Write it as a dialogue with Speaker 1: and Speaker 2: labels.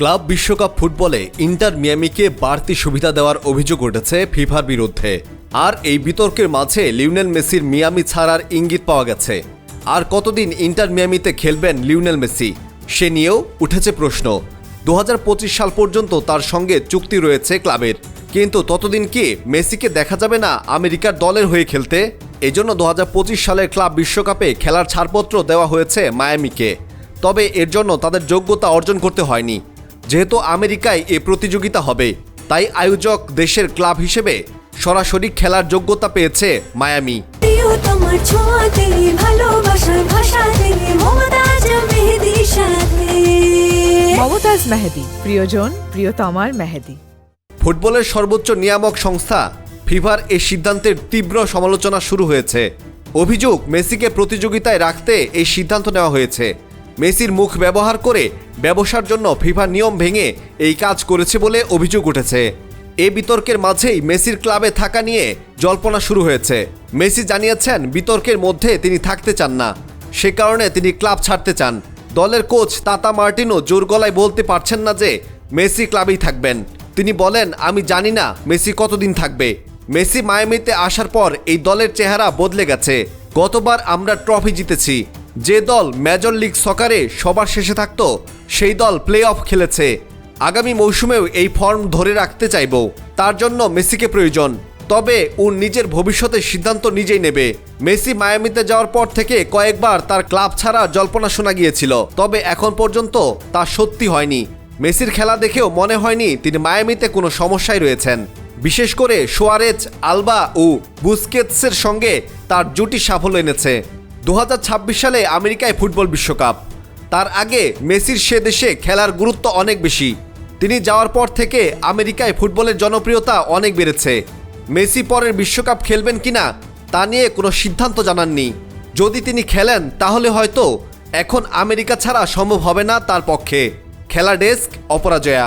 Speaker 1: Club বিশ্বকাপ ফুটবলে inter মিয়ামিকে বাড়তি সুবিধা দেওয়ার অভিযোগ উঠেছে ফিফার বিরুদ্ধে। আর এই বিতর্কের মাঝে লিওনেল মেসির মিয়ামি ছাড়ার ইঙ্গিত পাওয়া গেছে। আর কতদিন ইন্টার মিয়ামিতে খেলবেন লিওনেল মেসি? সে নিয়েও উঠেছে প্রশ্ন। দু হাজার পঁচিশ সাল পর্যন্ত তার সঙ্গে চুক্তি রয়েছে ক্লাবের। কিন্তু ততদিন কি মেসিকে দেখা যাবে না আমেরিকার দলের হয়ে খেলতে? এজন্য দু হাজার পঁচিশ সালের ক্লাব বিশ্বকাপে খেলার ছাড়পত্র দেওয়া হয়েছে মায়ামিকে। তবে এর জন্য তাদের যোগ্যতা অর্জন করতে হয়নি। যেহেতু আমেরিকায় এ প্রতিযোগিতা হবে তাই আয়োজক দেশের ক্লাব হিসেবে সরাসরি খেলার যোগ্যতা পেয়েছে মায়ামি।
Speaker 2: মমতাজ মেহেদি
Speaker 3: প্রিয়জন প্রিয়তমার মেহেদি।
Speaker 1: ফুটবলের সর্বোচ্চ নিয়ামক সংস্থা ফিফার এই সিদ্ধান্তের তীব্র সমালোচনা শুরু হয়েছে। অভিযোগ মেসিকে প্রতিযোগিতায় রাখতে এই সিদ্ধান্ত নেওয়া হয়েছে। মেসির মুখ ব্যবহার করে ব্যবসার জন্য ফিফা নিয়ম ভেঙে এই কাজ করেছে বলে অভিযোগ উঠেছে। এ বিতর্কের মাঝেই মেসির ক্লাবে থাকা নিয়ে জল্পনা শুরু হয়েছে। মেসি জানিয়েছেন, বিতর্কের মধ্যে তিনি থাকতে চান না। সে কারণে তিনি ক্লাব ছাড়তে চান। দলের কোচ তাতা মার্টিনো জোর গলায় বলতে পারছেন না যে মেসি ক্লাবেই থাকবেন। তিনি বলেন, আমি জানি না মেসি কতদিন থাকবে। মেসি মায়ামিতে আসার পর এই দলের চেহারা বদলে গেছে। গতবার আমরা ট্রফি জিতেছি। যে দল মেজর লিগ সকারে সবার শেষে থাকত, সেই দল প্লে অফ খেলেছে। আগামী মৌসুমেও এই ফর্ম ধরে রাখতে চাইব। তার জন্য মেসিকে প্রয়োজন। তবে ও নিজের ভবিষ্যতের সিদ্ধান্ত নিজেই নেবে। মেসি মায়ামিতে যাওয়ার পর থেকে কয়েকবার তার ক্লাব ছাড়া জল্পনা শোনা গিয়েছিল। তবে এখন পর্যন্ত তা সত্যি হয়নি। মেসির খেলা দেখেও মনে হয়নি তিনি মায়ামিতে কোনো সমস্যায় রয়েছেন। বিশেষ করে সোয়ারেজ, আলবা ও বুস্কেটসের সঙ্গে তার জুটি সাফল্য এনেছে। দু হাজার ছাব্বিশ সালে আমেরিকায় ফুটবল বিশ্বকাপ। তার আগে মেসির সে দেশে খেলার গুরুত্ব অনেক বেশি। তিনি যাওয়ার পর থেকে আমেরিকায় ফুটবলের জনপ্রিয়তা অনেক বেড়েছে। মেসি পরের বিশ্বকাপ খেলবেন কিনা তা নিয়ে কোনো সিদ্ধান্ত জানাননি। যদি তিনি খেলেন, তাহলে হয়তো এখন আমেরিকা ছাড়া সম্ভব হবে না তার পক্ষে। খেলা ডেস্ক, অপরাজয়া।